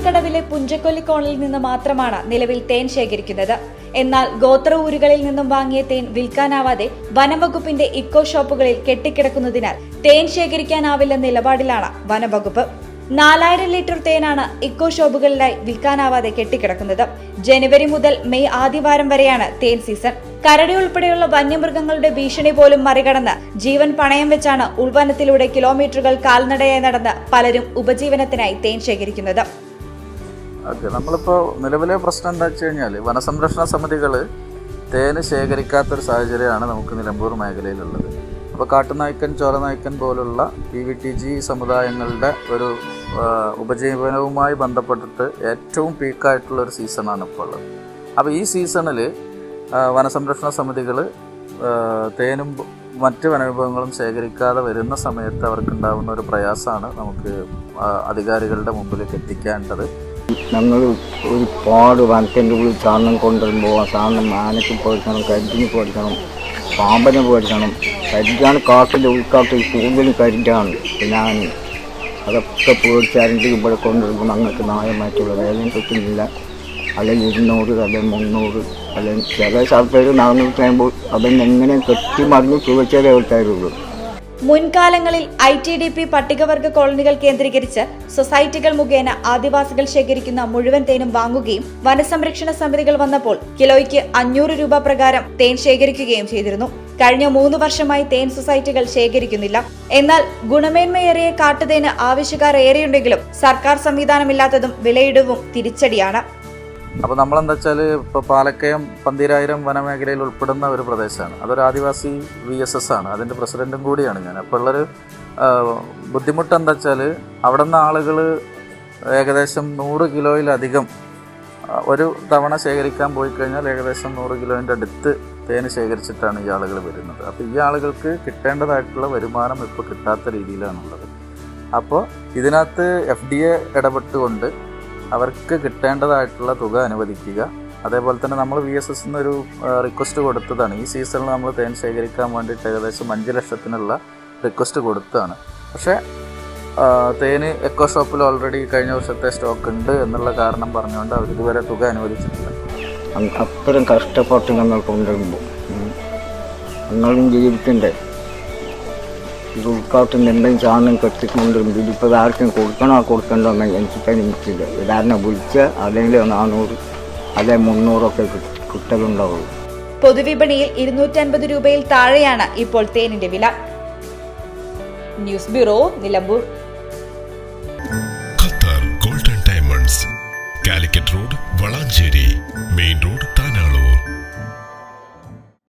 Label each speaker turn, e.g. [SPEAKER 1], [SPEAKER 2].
[SPEAKER 1] വള്ളിയൂർക്കടവിലെ പുഞ്ചക്കൊല്ലിക്കോണിൽ നിന്ന് മാത്രമാണ് നിലവിൽ തേൻ ശേഖരിക്കുന്നത്. എന്നാൽ ഗോത്ര ഊരുകളിൽ നിന്നും വാങ്ങിയ തേൻ വിൽക്കാനാവാതെ വനംവകുപ്പിന്റെ ഇക്കോ ഷോപ്പുകളിൽ കെട്ടിക്കിടക്കുന്നതിനാൽ തേൻ ശേഖരിക്കാനാവില്ല നിലപാടിലാണ് വനംവകുപ്പ്. നാലായിരം ലിറ്റർ തേനാണ് ഇക്കോ ഷോപ്പുകളിലായി വിൽക്കാനാവാതെ കെട്ടിക്കിടക്കുന്നത്. ജനുവരി മുതൽ മെയ് ആദ്യവാരം വരെയാണ് തേൻ സീസൺ. കരടി ഉൾപ്പെടെയുള്ള വന്യമൃഗങ്ങളുടെ ഭീഷണി പോലും മറികടന്ന് ജീവൻ പണയം വെച്ചാണ് ഉൾവനത്തിലൂടെ കിലോമീറ്ററുകൾ കാൽനടയായി നടന്ന് പലരും ഉപജീവനത്തിനായി തേൻ ശേഖരിക്കുന്നത്.
[SPEAKER 2] ഓക്കെ നമ്മളിപ്പോൾ നിലവിലെ പ്രശ്നം എന്താ വെച്ച് കഴിഞ്ഞാൽ വനസംരക്ഷണ സമിതികൾ തേന് ശേഖരിക്കാത്തൊരു സാഹചര്യമാണ് നമുക്ക് നിലമ്പൂർ മേഖലയിലുള്ളത്. അപ്പോൾ കാട്ടുനായ്ക്കൻ ചോരനായ്ക്കൻ പോലുള്ള പി വി ടി ജി സമുദായങ്ങളുടെ ഒരു ഉപജീവനവുമായി ബന്ധപ്പെട്ടിട്ട് ഏറ്റവും പീക്കായിട്ടുള്ള ഒരു സീസണാണ് ഇപ്പോൾ ഉള്ളത്. അപ്പോൾ ഈ സീസണിൽ വനസംരക്ഷണ സമിതികൾ തേനും മറ്റ് വനവിഭവങ്ങളും ശേഖരിക്കാതെ വരുന്ന സമയത്ത് അവർക്കുണ്ടാകുന്ന ഒരു പ്രയാസമാണ് നമുക്ക് അധികാരികളുടെ മുമ്പിലേക്ക് എത്തിക്കേണ്ടത്.
[SPEAKER 3] ഞങ്ങൾ ഒരുപാട് വനത്തിന്റെ ഉള്ളിൽ സാധനം കൊണ്ടുവരുമ്പോൾ ആ സാധനം ആനയ്ക്ക് പേടിക്കണം കരിഞ്ഞ് പേടിക്കണം പാമ്പനെ പേടിക്കണം കരിഞ്ഞാണ് കാട്ടിന്റെ ഉൾക്കാട്ടിൽ കൂടുതലും കരിഞ്ഞാണ് ഞാൻ അതൊക്കെ പേടിച്ചാരെങ്കിലും ഇവിടെ കൊണ്ടുവരുമ്പോൾ ഞങ്ങൾക്ക് ന്യായമായിട്ടുള്ള വേദന കിട്ടുന്നില്ല അല്ലെങ്കിൽ ഇരുന്നൂറ് അല്ലെങ്കിൽ മുന്നൂറ് അല്ലെങ്കിൽ ചില ആൾക്കാർ നാനൂറ്റി കഴിയുമ്പോൾ അതെന്നെങ്ങനെ കെട്ടി മറിഞ്ഞ് ചുവച്ചേ ആൾക്കാരുള്ളൂ
[SPEAKER 1] മുൻകാലങ്ങളിൽ ഐ ടി ഡി പി പട്ടികവർഗ കോളനികൾ കേന്ദ്രീകരിച്ച് സൊസൈറ്റികൾ മുഖേന ആദിവാസികൾ ശേഖരിക്കുന്ന മുഴുവൻ തേനും വാങ്ങുകയും വനസംരക്ഷണ സമിതികൾ വന്നപ്പോൾ കിലോയ്ക്ക് അഞ്ഞൂറ് രൂപ പ്രകാരം തേൻ ശേഖരിക്കുകയും ചെയ്തിരുന്നു. കഴിഞ്ഞ മൂന്ന് വർഷമായി തേൻ സൊസൈറ്റികൾ ശേഖരിക്കുന്നില്ല. എന്നാൽ ഗുണമേന്മയേറിയ കാട്ടുതേന് ആവശ്യക്കാർ ഏറെയുണ്ടെങ്കിലും സർക്കാർ സംവിധാനമില്ലാത്തതും വിലയിടവും തിരിച്ചടിയാണ്.
[SPEAKER 2] അപ്പോൾ നമ്മളെന്താ വെച്ചാൽ ഇപ്പോൾ പാലക്കയം പന്തിരായിരം വനമേഖലയിൽ ഉൾപ്പെടുന്ന ഒരു പ്രദേശമാണ്. അതൊരു ആദിവാസി വി എസ് എസ് ആണ്. അതിന്റെ പ്രസിഡന്റും കൂടിയാണ് ഞാൻ. അപ്പോൾ ഉള്ളൊരു ബുദ്ധിമുട്ട് എന്താ വെച്ചാൽ അവിടെ നിന്ന് ആളുകൾ ഏകദേശം നൂറ് കിലോയിലധികം ഒരു തവണ ശേഖരിക്കാൻ പോയി കഴിഞ്ഞാൽ ഏകദേശം നൂറ് കിലോന്റെ അടുത്ത് തേന് ശേഖരിച്ചിട്ടാണ് ഈ ആളുകൾ വരുന്നത്. അപ്പോൾ ഈ ആളുകൾക്ക് കിട്ടേണ്ടതായിട്ടുള്ള വരുമാനം ഇപ്പോൾ കിട്ടാത്ത രീതിയിലാണുള്ളത്. അപ്പോൾ ഇതിനകത്ത് എഫ് ഡി എ ഇടപെട്ടുകൊണ്ട് അവർക്ക് കിട്ടേണ്ടതായിട്ടുള്ള തുക അനുവദിക്കുക. അതേപോലെ തന്നെ നമ്മൾ വി എസ് എസ് ഒരു റിക്വസ്റ്റ് കൊടുത്തതാണ്. ഈ സീസണിൽ നമ്മൾ തേൻ ശേഖരിക്കാൻ വേണ്ടിയിട്ട് ഏകദേശം അഞ്ച് ലക്ഷത്തിനുള്ള റിക്വസ്റ്റ് കൊടുത്തതാണ്. പക്ഷേ തേന് എക്കോ ഷോപ്പിൽ ഓൾറെഡി കഴിഞ്ഞ വർഷത്തെ സ്റ്റോക്ക് ഉണ്ട് എന്നുള്ള കാരണം പറഞ്ഞുകൊണ്ട് അവർ ഇതുവരെ തുക അനുവദിച്ചിട്ടില്ല.
[SPEAKER 3] അത്രയും കഷ്ടപ്പെട്ട് ഞങ്ങൾ കൊണ്ടുവരുമ്പോൾ ഞങ്ങളും ജീവിക്കണ്ടേ ഇത് ഉൾക്കാട്ടിൽ എന്തെങ്കിലും സാധനം കെട്ടിക്കൊണ്ടുവരും ഇതിപ്പോൾ ആർക്കും കൊടുക്കണോ കൊടുക്കണ്ടോ എന്ന് എനിക്ക് എനിക്കില്ല ഇതാരനെ വിളിച്ച് അല്ലെങ്കിൽ നാനൂറ് അല്ലെ മുന്നൂറൊക്കെ കിട്ട- കിട്ടലുണ്ടാവുള്ളൂ.
[SPEAKER 1] പൊതുവിപണിയിൽ ഇരുന്നൂറ്റൻപത് രൂപയിൽ താഴെയാണ് ഇപ്പോൾ തേനിന്റെ വില. News bureau Nilambur.
[SPEAKER 4] Qatar golden diamonds Calicut road Valanchery main road